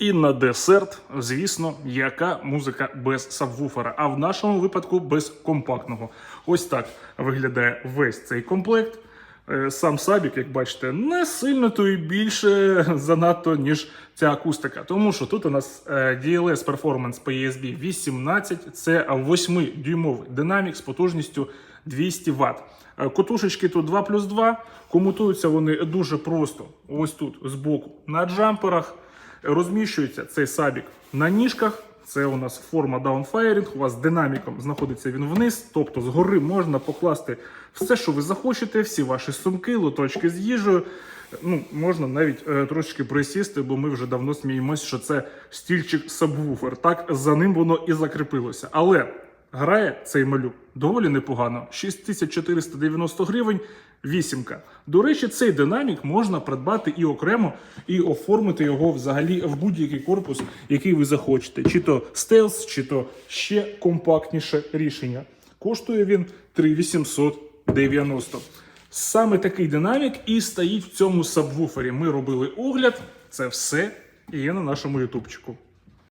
І на десерт, звісно, яка музика без сабвуфера, а в нашому випадку без компактного. Ось так виглядає весь цей комплект. Е, Сам сабік, як бачите, не сильно то і більше занадто, ніж ця акустика. Тому що тут у нас е, DLS Performance PSB 18, це 8-дюймовий динамік з потужністю 200 Вт. Е, Котушечки тут 2 плюс 2. Комутуються вони дуже просто. Ось тут збоку на джамперах. Розміщується цей сабік на ніжках. Це у нас форма даунфайрінг. У вас динаміком знаходиться він вниз. Тобто згори можна покласти все, що ви захочете, всі ваші сумки, лоточки з їжею. Ну, можна навіть е, трошечки присісти, бо ми вже давно сміємось, що це стільчик сабвуфер. Так за ним воно і закріпилося. Але грає цей малюк доволі непогано. 6490 гривень. Вісімка. До речі, цей динамік можна придбати і окремо, і оформити його взагалі в будь-який корпус, який ви захочете. Чи то стелс, чи то ще компактніше рішення. Коштує він 3890. Саме такий динамік і стоїть в цьому сабвуфері. Ми робили огляд. Це все є на нашому ютубчику.